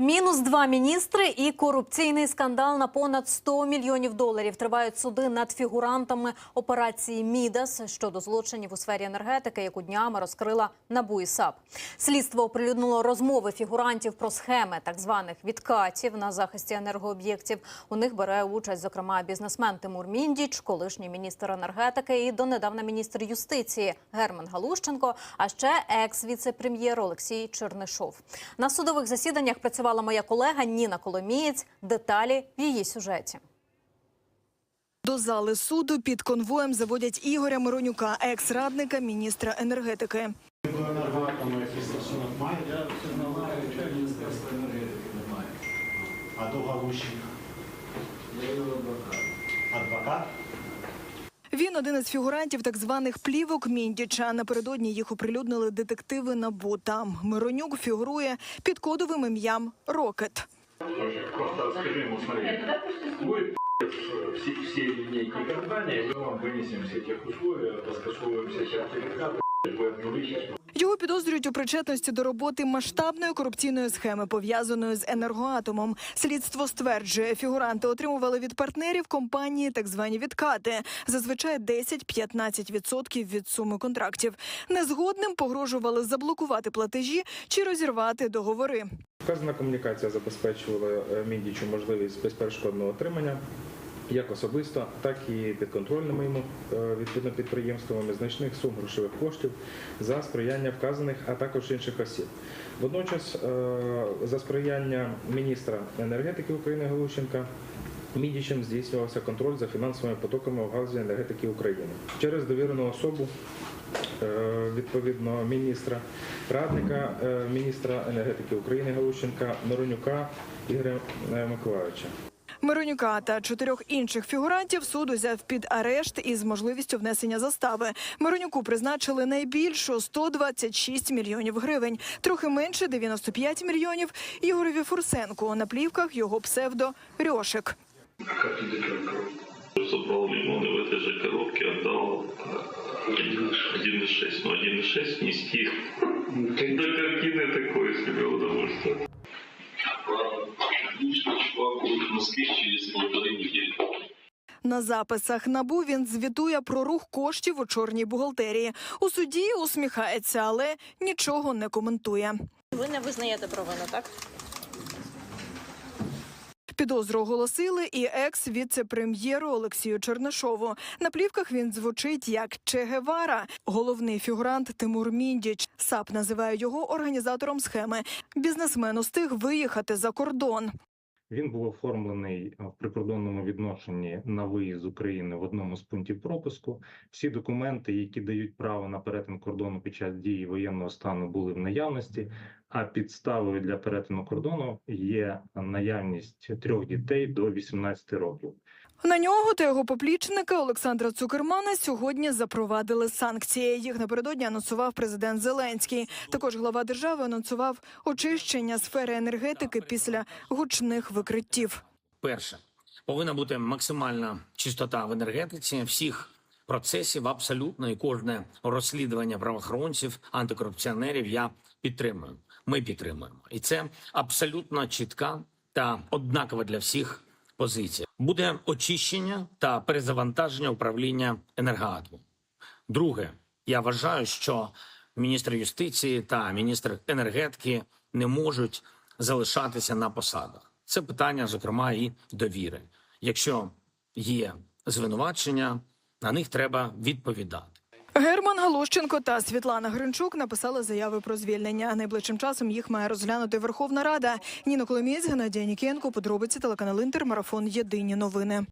Мінус два міністри і корупційний скандал на понад 100 мільйонів доларів. Тривають суди над фігурантами операції Мідас щодо злочинів у сфері енергетики, яку днями розкрила НАБУ і САП. Слідство оприлюднило розмови фігурантів про схеми так званих відкатів на захисті енергооб'єктів. У них бере участь, зокрема, бізнесмен Тимур Міндіч, колишній міністр енергетики і донедавна міністр юстиції Герман Галущенко, а ще екс-віце-прем'єр Олексій Чернишов. На судових засіданнях працювала моя колега Ніна Коломієць. Деталі в її сюжеті. До зали суду під конвоєм заводять Ігоря Миронюка, екс-радника міністра енергетики. А до Галущенка? Я його адвокат. Адвокат? Він один із фігурантів так званих плівок Міндіча. Напередодні їх оприлюднили детективи НАБУ. Там Миронюк фігурує під кодовим ім'ям Рокет. Просто скажи ему, смотри, будет все, все линейки компании, мы вам вынесем все тех условия, раскасовываем все сертификаты, вы обнулите. його підозрюють у причетності до роботи масштабної корупційної схеми, пов'язаної з енергоатомом. Слідство стверджує, фігуранти отримували від партнерів компанії так звані відкати, зазвичай 10-15% від суми контрактів. Незгодним погрожували заблокувати платежі чи розірвати договори. Вказана комунікація забезпечувала е, Міндічу можливість безперешкодного отримання як особисто, так і підконтрольними йому е, відповідно підприємствами значних сум грошових коштів за сприяння вказаних, а також інших осіб. Водночас, е, за сприяння міністра енергетики України Галущенка. Мідічем здійснювався контроль за фінансовими потоками в галузі енергетики України через довірену особу е, відповідно міністра, радника міністра енергетики України Галущенка Миронюка Ігоря Миколаївича. Миронюка та чотирьох інших фігурантів суд узяв під арешт із можливістю внесення застави. Миронюку призначили найбільшу 126 мільйонів гривень, трохи менше 95 мільйонів. Ігорові Фурсенку на плівках його псевдо Рьошик. Как тебе коробка? собрал лимоны в этой же коробке, отдал э, 1,6. Ну, 1,6 нести до картины такое себе удовольствие. Москве через полторы недели. На записах набу він звітує про рух коштів у чорній бухгалтерії. У суді усміхається, але нічого не коментує. Ви не визнаєте провину, так? Підозру оголосили і екс-віце-прем'єру Олексію Чернишову. На плівках він звучить як Че Гевара. Головний фігурант Тимур Міндіч. САП називає його організатором схеми. Бізнесмен устиг виїхати за кордон. Він був оформлений в прикордонному відношенні на виїзд з України в одному з пунктів пропуску. Всі документи, які дають право на перетин кордону під час дії воєнного стану, були в наявності. А підставою для перетину кордону є наявність трьох дітей до 18 років. На нього та його поплічника Олександра Цукермана сьогодні запровадили санкції. Їх напередодні анонсував президент Зеленський. Також глава держави анонсував очищення сфери енергетики після гучних викриттів. Перше, повинна бути максимальна чистота в енергетиці всіх процесів, абсолютно і кожне розслідування правоохоронців, антикорупціонерів я підтримую. Ми підтримуємо, і це абсолютно чітка та однакова для всіх позиція. Буде очищення та перезавантаження управління енергоатомом. Друге, я вважаю, що міністр юстиції та міністр енергетики не можуть залишатися на посадах. Це питання, зокрема, і довіри. Якщо є звинувачення, на них треба відповідати. Герман Галущенко та Світлана Гринчук написали заяви про звільнення. Найближчим часом їх має розглянути Верховна Рада. Ніна Коломієць, Геннадій Нікенко, подробиці телеканал Інтер, марафон Єдині новини.